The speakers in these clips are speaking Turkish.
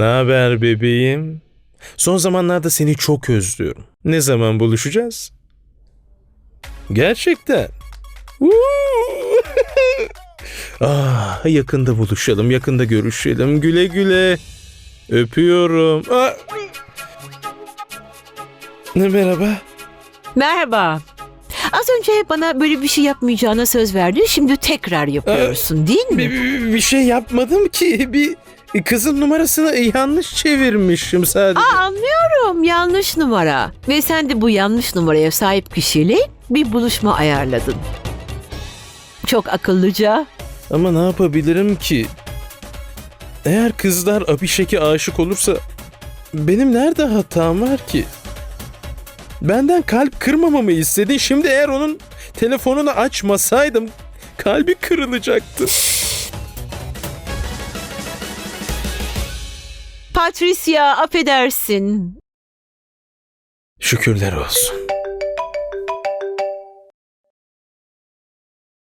Ne haber bebeğim? Son zamanlarda seni çok özlüyorum. Ne zaman buluşacağız? Gerçekten. Ah, yakında buluşalım, yakında görüşelim. Güle güle. Öpüyorum. Ah! Merhaba. Merhaba. Az önce bana böyle bir şey yapmayacağına söz verdin. Şimdi tekrar yapıyorsun değil mi? Bir- bir şey yapmadım ki. Bir kızın numarasını yanlış çevirmişim sadece. Aa, anlıyorum. Yanlış numara. Ve sen de bu yanlış numaraya sahip kişiyle bir buluşma ayarladın. Çok akıllıca. Ama ne yapabilirim ki? Eğer kızlar Abişek'e aşık olursa benim nerede hatam var ki? Benden kalp kırmamamı istedi. Şimdi eğer onun telefonunu açmasaydım kalbi kırılacaktı. Patricia affedersin. Şükürler olsun.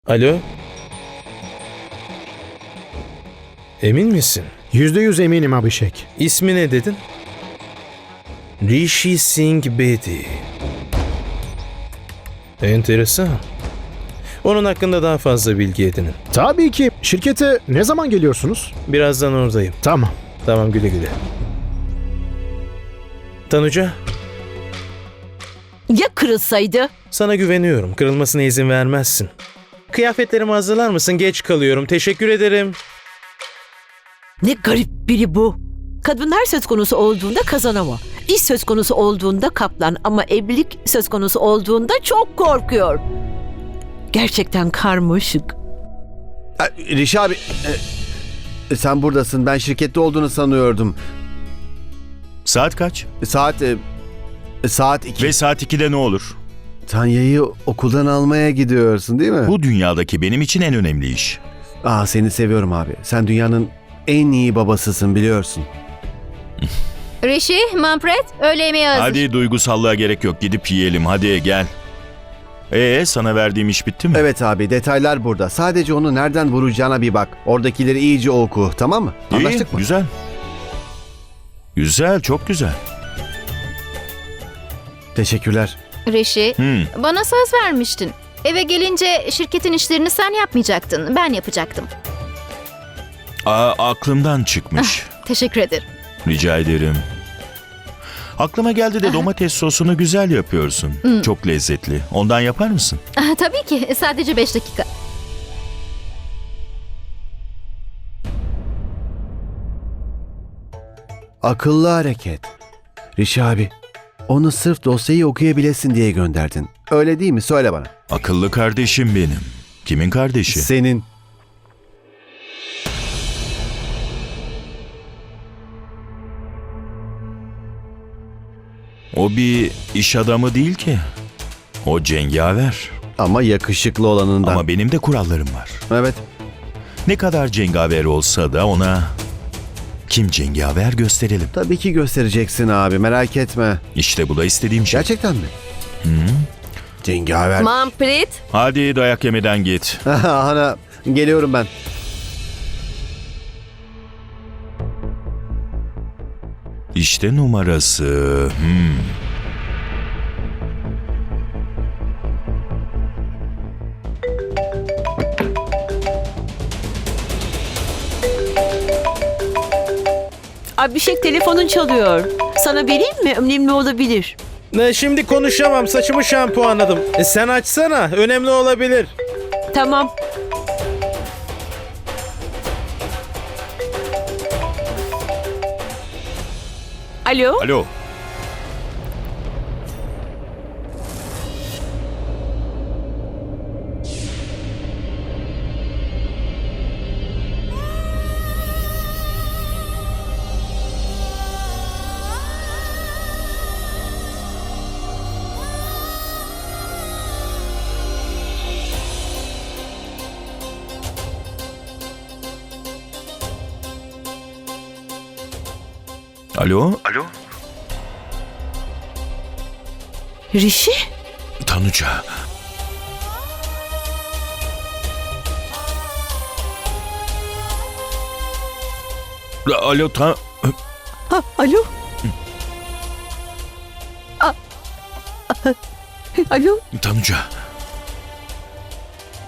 Alo? Emin misin? Yüzde yüz eminim Abhishek. İsmi ne dedin? Rishi Singh Bedi. Enteresan. Onun hakkında daha fazla bilgi edinin. Tabii ki. Şirkete ne zaman geliyorsunuz? Birazdan oradayım. Tamam. Tamam güle güle. Tanuca, Ya kırılsaydı? sana güveniyorum. Kırılmasına izin vermezsin. Kıyafetlerimi hazırlar mısın? Geç kalıyorum. Teşekkür ederim. Ne garip biri bu. Kadınlar söz konusu olduğunda kazanama. İş söz konusu olduğunda kaplan ama evlilik söz konusu olduğunda çok korkuyor. Gerçekten karmaşık. Rişi abi e, sen buradasın. Ben şirkette olduğunu sanıyordum. Saat kaç? Saat e, saat 2. Ve saat 2'de ne olur? Tanya'yı okuldan almaya gidiyorsun değil mi? Bu dünyadaki benim için en önemli iş. Aa seni seviyorum abi. Sen dünyanın en iyi babasısın biliyorsun. Rishi, Manfred, öğle yemeği hazır. Hadi duygusallığa gerek yok. Gidip yiyelim. Hadi gel. Ee sana verdiğim iş bitti mi? Evet abi detaylar burada. Sadece onu nereden vuracağına bir bak. Oradakileri iyice oku tamam mı? İyi, Anlaştık mı? Güzel. Güzel, çok güzel. Teşekkürler. Rishi, Hmm. bana söz vermiştin. Eve gelince şirketin işlerini sen yapmayacaktın, ben yapacaktım. Aa, aklımdan çıkmış. Teşekkür ederim. Rica ederim. Aklıma geldi de domates sosunu güzel yapıyorsun. Çok lezzetli. Ondan yapar mısın? Ah, Tabii ki, sadece beş dakika. Akıllı hareket. Rişi abi onu sırf dosyayı okuyabilesin diye gönderdin. Öyle değil mi? Söyle bana. Akıllı kardeşim benim. Kimin kardeşi? Senin. O bir iş adamı değil ki. O cengaver. Ama yakışıklı olanından. Ama benim de kurallarım var. Evet. Ne kadar cengaver olsa da ona kim cengaver gösterelim. Tabii ki göstereceksin abi merak etme. İşte bu da istediğim şey. Gerçekten mi? Cengaver. Manfred, Hadi dayak yemeden git. Ana geliyorum ben. İşte numarası. Hmm. Abişek telefonun çalıyor. Sana vereyim mi? Önemli olabilir. Ne şimdi konuşamam. Saçımı şampuanladım. E, sen açsana. Önemli olabilir. Tamam. Alo? Alo. Alo. Alo. Rişi? Tanuca. Alo ta... A- Alo? A- A- Alo? Tanuca.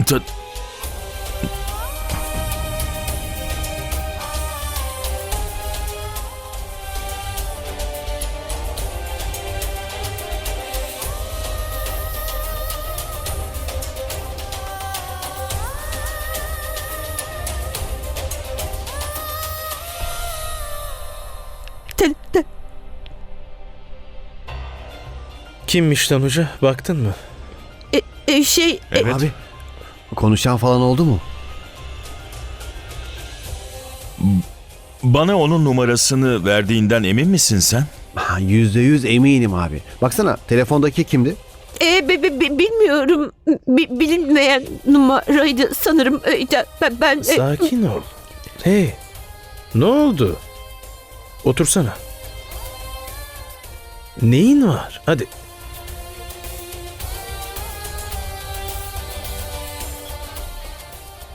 Ta- Te- te- Kimmiş Tanuca? Baktın mı? e, e, şey... e, Evet. Abi konuşan falan oldu mu? Bana onun numarasını verdiğinden emin misin sen? Yüzde yüz eminim abi. Baksana telefondaki kimdi? e, be- be- bilmiyorum. Bi- bilinmeyen numaraydı sanırım. E, ben... ben e, Sakin ol. Hey. Ne oldu? Otursana. Neyin var? Hadi.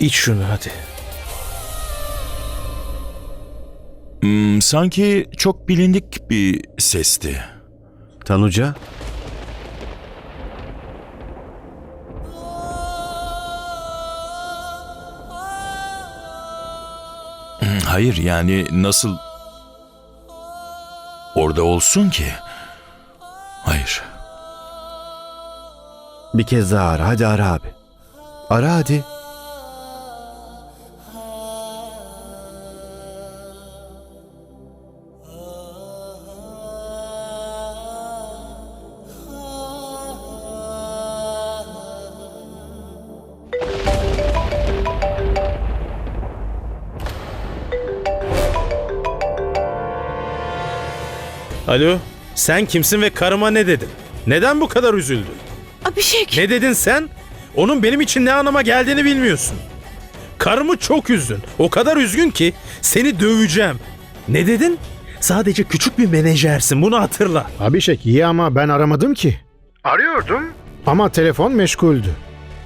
İç şunu hadi. Hmm, sanki çok bilindik bir sesti. Tanuca. Hmm, Hayır yani nasıl orada olsun ki? Hayır. Bir kez daha ara. Hadi ara abi. Ara hadi. Alo. Sen kimsin ve karıma ne dedin? Neden bu kadar üzüldün? Abhishek. Ne dedin sen? Onun benim için ne anlama geldiğini bilmiyorsun. Karımı çok üzdün. O kadar üzgün ki seni döveceğim. Ne dedin? Sadece küçük bir menajersin. Bunu hatırla. Abhishek iyi ama ben aramadım ki. Arıyordum. Ama telefon meşguldü.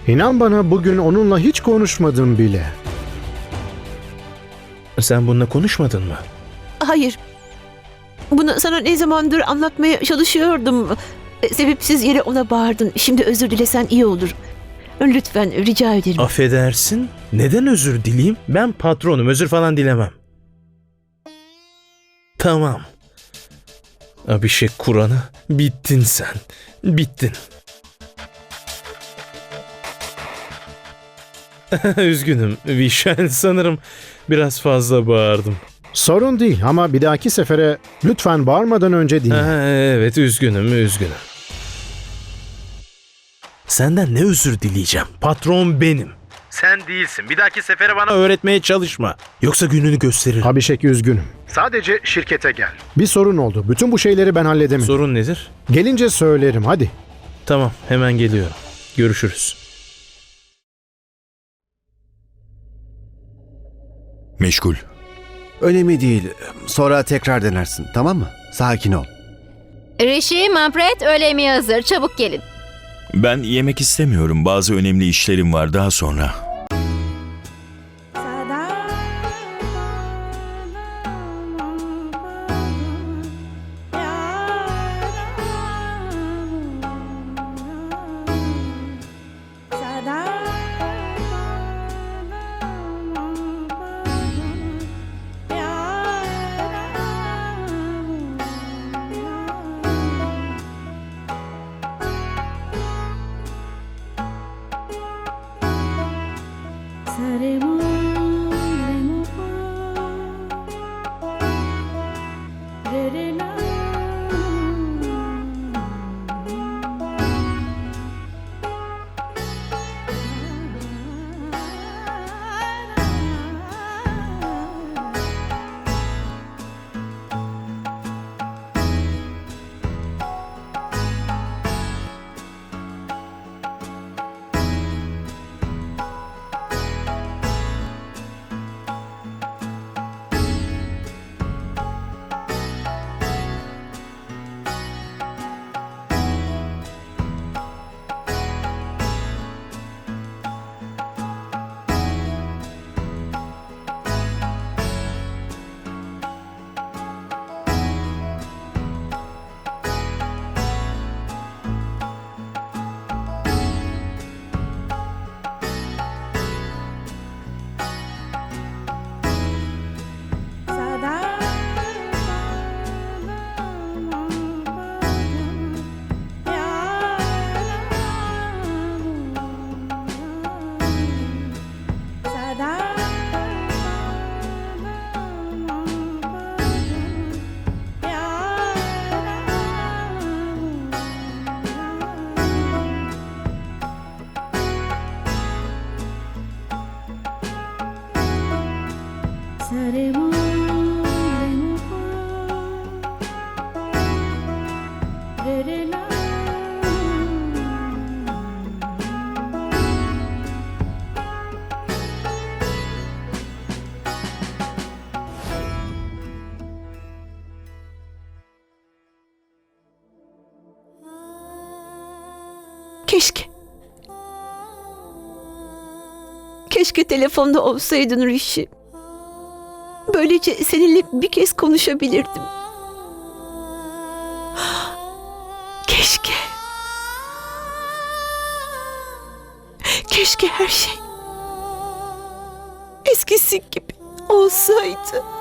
İnan bana bugün onunla hiç konuşmadım bile. Sen bununla konuşmadın mı? Hayır. Bunu sana ne zamandır anlatmaya çalışıyordum. E, Sebepsiz yere ona bağırdın. Şimdi özür dilesen iyi olur. Lütfen rica ederim. Affedersin. Neden özür dileyim? Ben patronum. Özür falan dilemem. Tamam. Abişek Kur'an'ı bittin sen. Bittin. Üzgünüm Vişen sanırım biraz fazla bağırdım. Sorun değil ama bir dahaki sefere lütfen bağırmadan önce dinle. Ha, evet üzgünüm üzgünüm. Senden ne özür dileyeceğim? Patron benim. Sen değilsin. Bir dahaki sefere bana öğretmeye çalışma. Yoksa gününü gösterir. Abhishek üzgünüm. Sadece şirkete gel. Bir sorun oldu. Bütün bu şeyleri ben halledemedim. Sorun nedir? Gelince söylerim hadi. Tamam hemen geliyorum. Görüşürüz. Meşgul. Önemli değil. Sonra tekrar denersin. Tamam mı? Sakin ol. Rishi, Manfred öğle yemeği hazır. Çabuk gelin. Ben yemek istemiyorum. Bazı önemli işlerim var daha sonra. i don't saremos. Keşke. Keşke telefonda olsaydın Rishi. Böylece seninle bir kez konuşabilirdim. Keşke. Keşke her şey eskisi gibi olsaydı.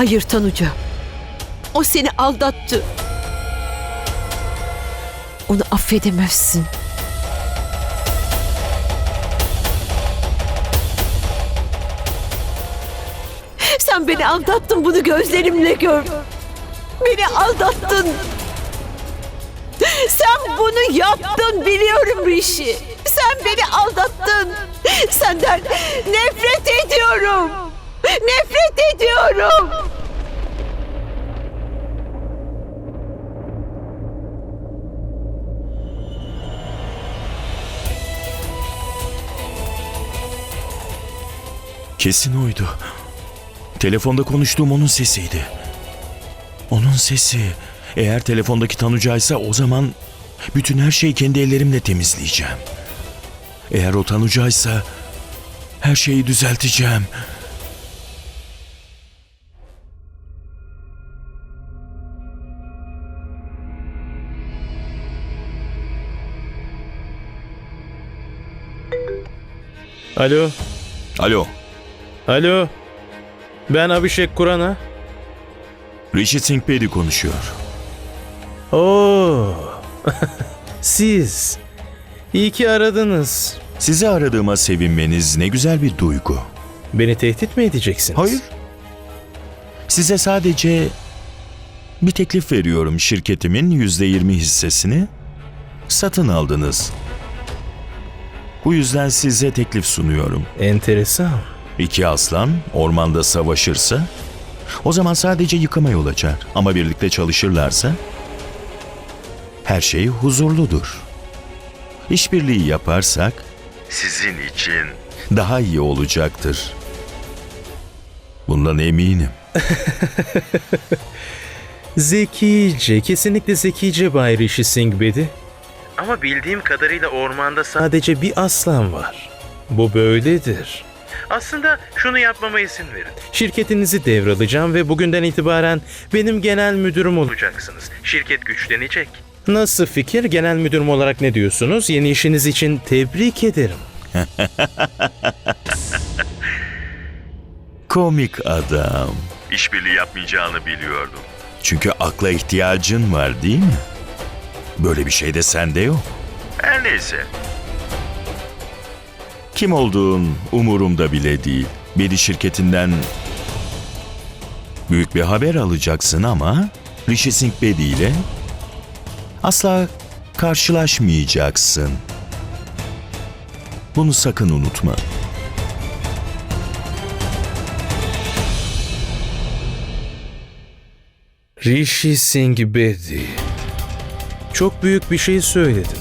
Hayır Tanuca. O seni aldattı. Onu affedemezsin. Sen beni aldattın bunu gözlerimle gör. Beni aldattın. Sen bunu yaptın biliyorum Rishi. Sen beni aldattın. Senden nefret ediyorum. Nefret ediyorum. Kesin oydu. Telefonda konuştuğum onun sesiydi. Onun sesi. Eğer telefondaki Tanucaysa o zaman bütün her şeyi kendi ellerimle temizleyeceğim. Eğer o Tanucaysa her şeyi düzelteceğim. Alo, Alo, alo. Ben Abhishek Kurana. Rishi Singh Bedi konuşuyor. Oo, siz. İyi ki aradınız. Sizi aradığıma sevinmeniz ne güzel bir duygu. Beni tehdit mi edeceksiniz? Hayır. Size sadece bir teklif veriyorum. Şirketimin yüzde yirmi hissesini satın aldınız. Bu yüzden size teklif sunuyorum. Enteresan. İki aslan ormanda savaşırsa o zaman sadece yıkıma yol açar. Ama birlikte çalışırlarsa her şey huzurludur. İşbirliği yaparsak sizin için daha iyi olacaktır. Bundan eminim. Zekice, kesinlikle zekice Bay Rishi Singh. Ama bildiğim kadarıyla ormanda sadece bir aslan var. Bu böyledir. Aslında şunu yapmama izin verin. Şirketinizi devralacağım ve bugünden itibaren benim genel müdürüm olacaksınız. Şirket güçlenecek. Nasıl fikir? Genel müdürüm olarak ne diyorsunuz? Yeni işiniz için tebrik ederim. Komik adam. İşbirliği yapmayacağını biliyordum. Çünkü akla ihtiyacın var değil mi? Böyle bir şey de sende yok. Her neyse. Kim olduğun umurumda bile değil. Bedi şirketinden büyük bir haber alacaksın ama Rishi Singh Bedi ile asla karşılaşmayacaksın. Bunu sakın unutma. Rishi Singh Bedi. Çok büyük bir şey söyledin.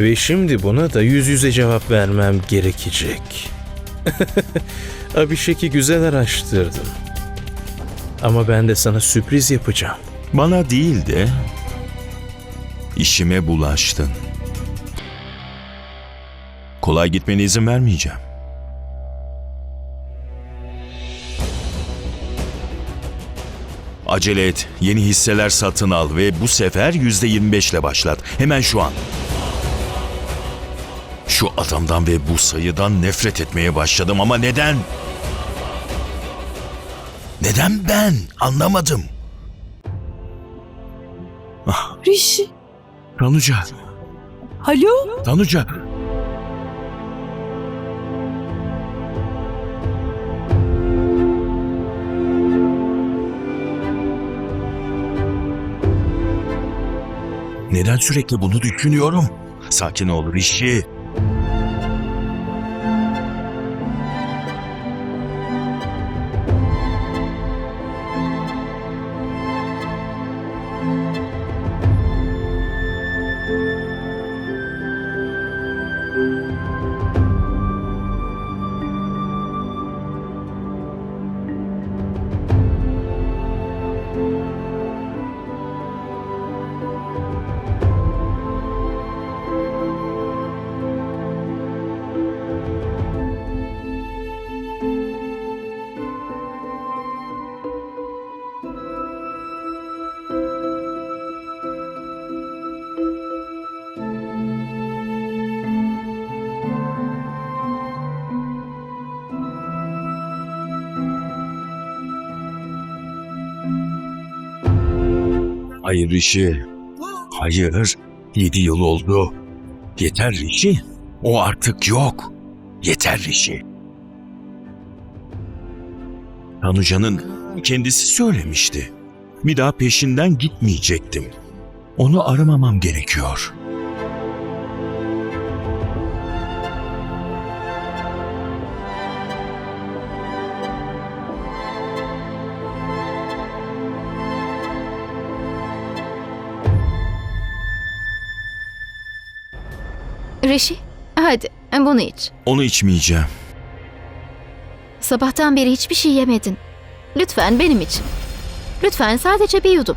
Ve şimdi buna da yüz yüze cevap vermem gerekecek. Abhishek'i güzel araştırdım. Ama ben de sana sürpriz yapacağım. Bana değil de işime bulaştın. Kolay gitmene izin vermeyeceğim. Acele et, yeni hisseler satın al ve bu sefer yüzde yirmi ile başlat. Hemen şu an. Şu adamdan ve bu sayıdan nefret etmeye başladım ama neden? Neden ben? Anlamadım. Ah, Rishi. Tanuca. Alo? Tanuca. Neden sürekli bunu düşünüyorum? Sakin ol Rishi. Hayır Rişi. Hayır. Yedi yıl oldu. Yeter Rişi. O artık yok. Yeter Rişi. Tanuca'nın kendisi söylemişti. Bir daha peşinden gitmeyecektim. Onu aramamam gerekiyor. Rishi, hadi bunu iç. Onu içmeyeceğim. Sabahtan beri hiçbir şey yemedin. Lütfen benim için. Lütfen sadece bir yudum.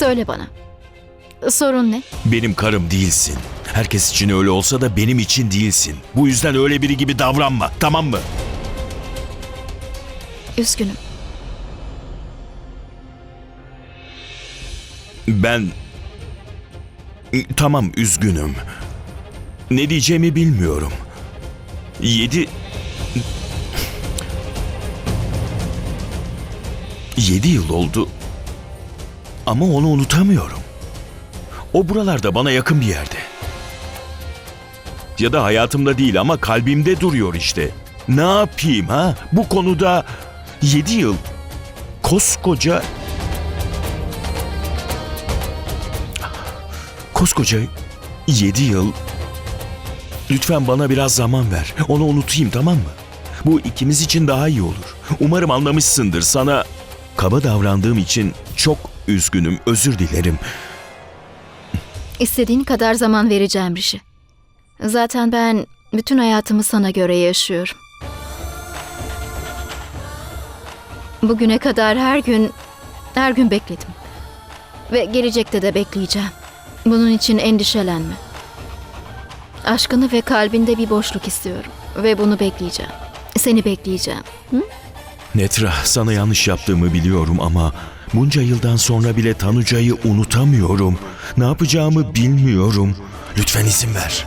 Söyle bana. Sorun ne? Benim karım değilsin. Herkes için öyle olsa da benim için değilsin. Bu yüzden öyle biri gibi davranma, tamam mı? Üzgünüm. Ben... Tamam, üzgünüm. Ne diyeceğimi bilmiyorum. Yedi... Yedi yıl oldu. Ama onu unutamıyorum. O buralarda bana yakın bir yerde. Ya da hayatımda değil ama kalbimde duruyor işte. Ne yapayım ha? Bu konuda yedi yıl koskoca Koskoca yedi yıl. Lütfen bana biraz zaman ver. Onu unutayım tamam mı? Bu ikimiz için daha iyi olur. Umarım anlamışsındır. Sana kaba davrandığım için çok üzgünüm. Özür dilerim. İstediğin kadar zaman vereceğim Rişi. Zaten ben bütün hayatımı sana göre yaşıyorum. Bugüne kadar her gün, her gün bekledim. Ve gelecekte de bekleyeceğim. Bunun için endişelenme. Aşkını ve kalbinde bir boşluk istiyorum. Ve bunu bekleyeceğim. Seni bekleyeceğim. Netra, sana yanlış yaptığımı biliyorum ama bunca yıldan sonra bile Tanuca'yı unutamıyorum. Ne yapacağımı bilmiyorum. Lütfen izin ver.